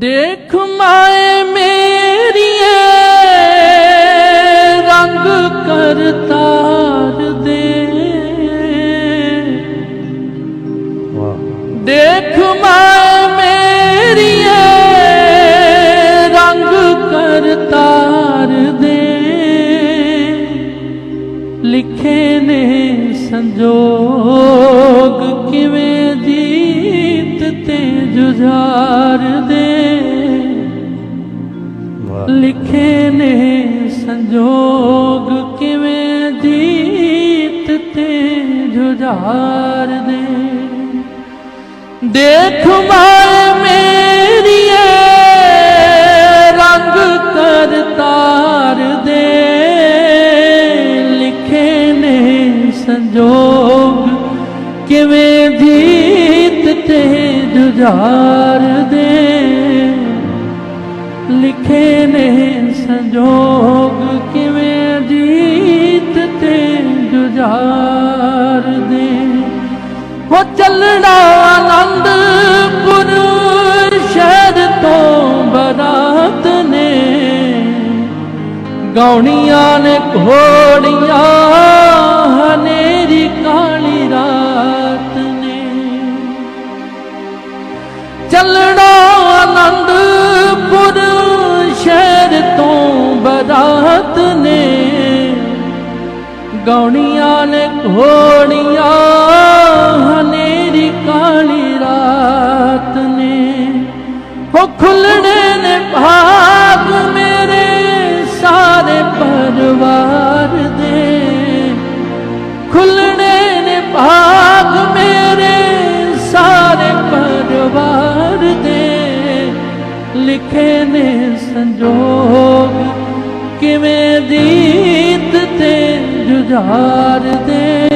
ਦੇਖ ਮਾਏ ਮੇਰੀਏ ਰੰਗ ਕਰ ਜੁਝਾਰ ਦੇ ਲਿਖੇ ਨੇ ਸੰਜੋਗ ਕਿਵੇਂ ਜੀਤ ਤੇ ਜੁਝਾਰ ਦੇ। ਦੇਖ ਮਾਏ ਜੁਝਾਰ ਦੇ ਲਿਖੇ ਨੇ ਸੰਜੋਗ ਕਿਵੇਂ ਜੀਤ ਤੇ ਜੁਝਾਰ ਦੇ? ਹੋ ਚੱਲਣਾ ਆਨੰਦਪੁਰ ਸ਼ਹਿਰ ਤੋਂ ਬਰਾਤ ਨੇ। ਗਾਉਣੀਆਂ ਨੇ ਘੋੜੀਆਂ ਚੱਲਣਾ ਆਨੰਦਪੁਰ ਸ਼ਹਿਰ ਤੋਂ ਬਰਾਤ ਨੇ। ਗਾਉਣੀਆਂ ਨੇ ਘੋੜੀਆਂ, ਹਨੇਰੀ ਕਾਲੀ ਰਾਤ ਨੇ। ਹੋ ਖੁੱਲਣੇ ਸੰਜੋਗ ਕਿਵੇਂ ਜੀਤ ਤੇ ਜੁਝਾਰ ਦੇ?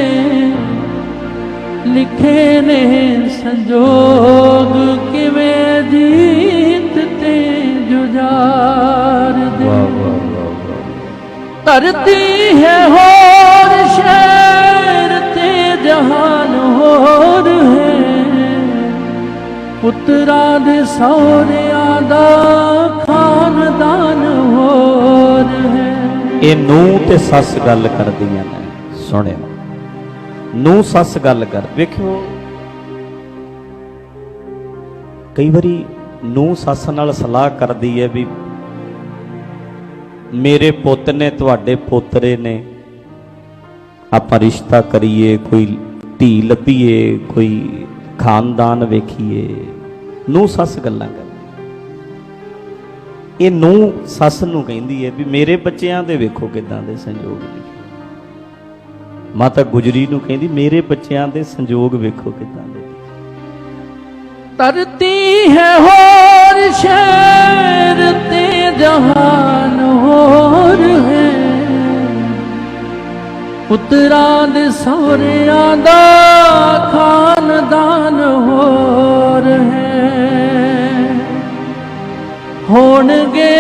ਲਿਖੇ ਨੇ ਸੰਜੋਗ ਕਿਵੇਂ ਜੀਤ ਤੇ ਜੁਝਾਰ ਦੇ? ਧਰਤੀ ਹੈ ਹੋਰ ਸ਼ਹਿਰ ਤੇ ਜਹਾਨ ਹੋਰ ਹੈ। ਪੁੱਤਰਾਂ ਦੇ ਸਹੁਰਿਆਂ ਦਾ ਇਹ ਨੂੰ ਤੇ ਸੱਸ ਗੱਲ ਕਰਦੀਆਂ ਨੇ। ਸੁਣਿਓ। ਨੂੰ ਸੱਸ ਗੱਲ ਕਰ ਵੇਖਿਓ। ਕਈ ਵਾਰੀ ਨੂੰ ਸੱਸ ਨਾਲ ਸਲਾਹ ਕਰਦੀ ਹੈ ਵੀ ਮੇਰੇ ਪੁੱਤ ਨੇ ਤੁਹਾਡੇ ਪੋਤਰੇ ਨੇ ਆਪਾਂ ਰਿਸ਼ਤਾ ਕਰੀਏ, ਕੋਈ ਧੀ ਲੱਭੀਏ, ਕੋਈ ਖਾਨਦਾਨ ਵੇਖੀਏ। ਨੂੰ ਸੱਸ ਗੱਲਾਂ ਕਰ ਇਹ ਨੂੰ ਸੱਸ ਨੂੰ ਕਹਿੰਦੀ ਹੈ ਵੀ ਮੇਰੇ ਬੱਚਿਆਂ ਦੇ ਵੇਖੋ ਕਿਦਾਂ ਦੇ ਸੰਜੋਗ ਨੇ। ਮਾਤਾ ਗੁਜਰੀ ਨੂੰ ਕਹਿੰਦੀ, ਮੇਰੇ ਬੱਚਿਆਂ ਦੇ ਸੰਜੋਗ ਵੇਖੋ ਕਿਦਾਂ ਦੇ। ਧਰਤੀ ਹੈ ਹੋਰ ਸ਼ਹਿਰ ਤੇ ਜਹਾਨ ਹੋਰ ਹੈ। ਪੁੱਤਰਾਂ ਦੇ ਸਹੁਰਿਆਂ ਦਾ ਖਾਨਦਾਨ ਹੋਰ ਹੈ। ਹੋਣਗੇ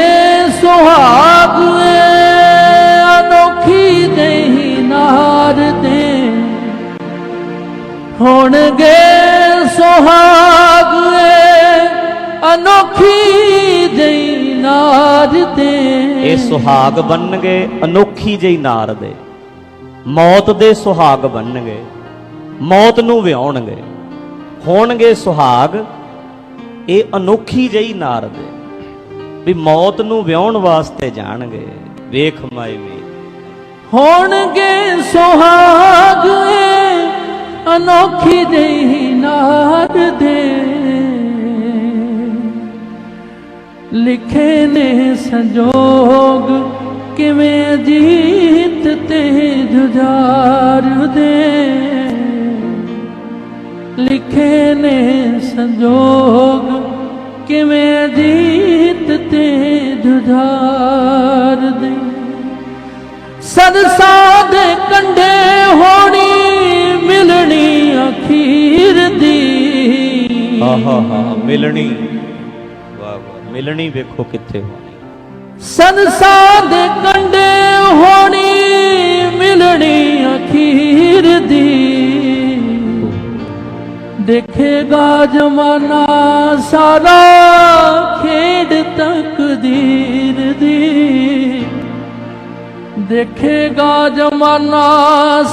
ਸੁਹਾਗ ਅਨੋਖੀ ਜਹੀ ਨਾਰ ਦੇ ਹੋਣਗੇ ਸੁਹਾਗ ਅਨੋਖੀ ਜਈ ਨਾਰ ਦੇ ਇਹ ਸੁਹਾਗ ਬਣਨਗੇ, ਅਨੋਖੀ ਜਿਹੀ ਨਾਰ ਦੇ। ਮੌਤ ਦੇ ਸੁਹਾਗ ਬਣਨਗੇ, ਮੌਤ ਨੂੰ ਵਿਆਉਣਗੇ। ਹੋਣਗੇ ਸੁਹਾਗ, ਇਹ ਅਨੋਖੀ ਜਿਹੀ ਨਾਰ ਦੇ। ਵੀ ਮੌਤ ਨੂੰ ਵਿਆਉਣ ਵਾਸਤੇ ਜਾਣਗੇ। ਵੇਖ ਮਾਈ ਵੀ ਹੋਣਗੇ ਸੁਹਾਗ ਅਨੋਖੀ ਜਈ ਨਾਰ ਦੇ। ਲਿਖੇ ਨੇ ਸੰਜੋਗ ਕਿਵੇਂ ਜੀਤ ਤੇ ਜੁਝਾਰ ਦੇ। ਲਿਖੇ ਨੇ ਸੰਜੋਗ ਸਦਸਾ ਦੇ ਕੰਢੇ ਹੋਣੀ ਮਿਲਣੀ ਅਖੀਰ ਦੀ। ਆਹਾ ਹਾ ਮਿਲਣੀ। ਵਾਹ ਵਾਹ ਮਿਲਣੀ ਵੇਖੋ ਕਿੱਥੇ ਹੋਣੀ। ਸਦਸਾ ਦੇ ਕੰਢੇ ਹੋਣੀ ਮਿਲਣੀ ਅਖੀਰ ਦੀ। ਦੇਖੇਗਾ ਜਮਾਨਾ ਸਾਰਾ ਦੇਖੇਗਾ ਜਮਾਨਾ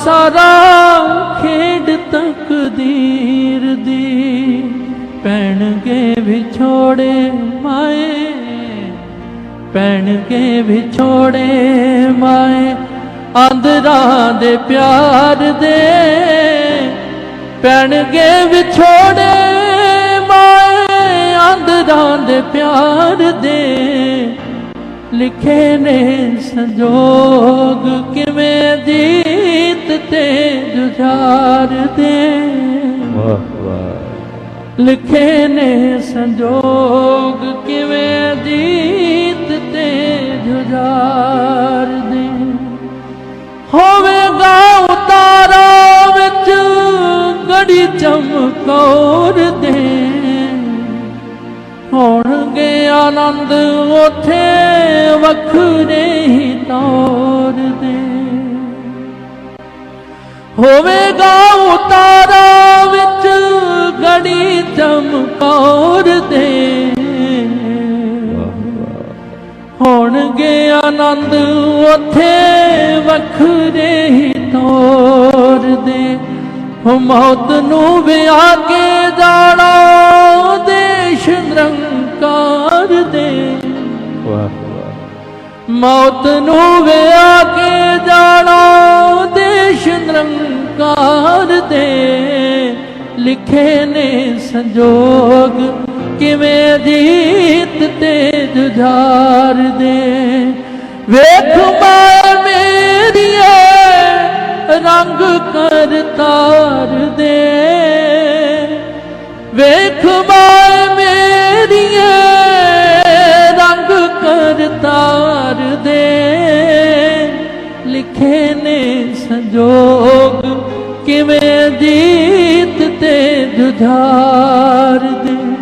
ਸਾਰਾ ਖੇਡ ਤਕਦੀਰ ਦੀ। ਪੈਣਗੇ ਵਿਛੋੜੇ ਮਾਏ, ਪੈਣਗੇ ਵਿਛੋੜੇ ਮਾਏ। ਆਂਦਰਾਂ ਦੇ ਪਿਆਰ ਦੇ ਪੈਣਗੇ ਵਿਛੋੜੇ ਮਾਏ ਆਂਦਰਾਂ ਦੇ ਪਿਆਰ ਦੇ। ਲਿਖੇ ਨੇ ਸੰਜੋਗ ਕਿਵੇਂ ਜੀਤ ਤੇ ਜੁਝਾਰ ਦੇ? ਵਾਹ ਵਾਹ ਲਿਖੇ ਨੇ ਸੰਜੋਗ ਕਿਵੇਂ ਜੀਤ ਤੇ ਜੁਝਾਰ ਦੇ? ਹੋਵੇਗਾ ਉਤਾਰਾ ਵਿੱਚ ਗੜੀ ਚਮਕੌਰ ਦੇ। ਹੋਣਗੇ ਆਨੰਦ ਉਥੇ ਵੱਖਰੇ ਹੀ ਤੌਰ ਦੇ ਹੋਵੇਗਾ ਉਤਾਰਾ ਵਿੱਚ ਗੜੀ ਚਮਕੌਰ ਦੇ ਹੋਣਗੇ ਆਨੰਦ ਉਥੇ ਵੱਖਰੇ ਹੀ ਤੌਰ ਦੇ ਹੋ ਮੌਤ ਨੂੰ ਵਿਆਹ ਕੇ ਜਾਣਾ ਦੇਸ਼ ਨਿਰੰਕਾਰ ਦੇ ਮੌਤ ਨੂੰ ਵਿਆਹ ਕੇ ਜਾਣਾ ਦੇਸ਼ ਨਿਰੰਕਾਰ ਦੇ ਲਿਖੇ ਨੇ ਸੰਜੋਗ ਕਿਵੇਂ ਜੀਤ ਤੇ ਜੁਝਾਰ ਦੇ। ਵੇਖ ਮਾਰ ਮੇਰੀਏ, ਰੰਗ ਕਰ ਤਾਰ ਦੇ। ਵੇਖ ਕਿਵੇਂ ਜੀਤ ਤੇ ਜੁਝਾਰ ਦੇ?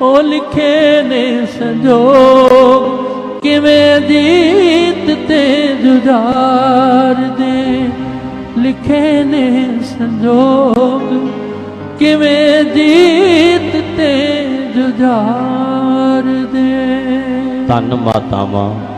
ਉਹ ਲਿਖੇ ਨੇ ਸੰਜੋਗ, ਕਿਵੇਂ ਜੀਤ ਤੇ ਜੁਝਾਰ ਦੇ? ਲਿਖੇ ਨੇ ਸੰਜੋਗ, ਕਿਵੇਂ ਜੀਤ ਤੇ ਜੁਝਾਰ ਦੇ? ਧੰਨ ਮਾਤਾਵਾਂ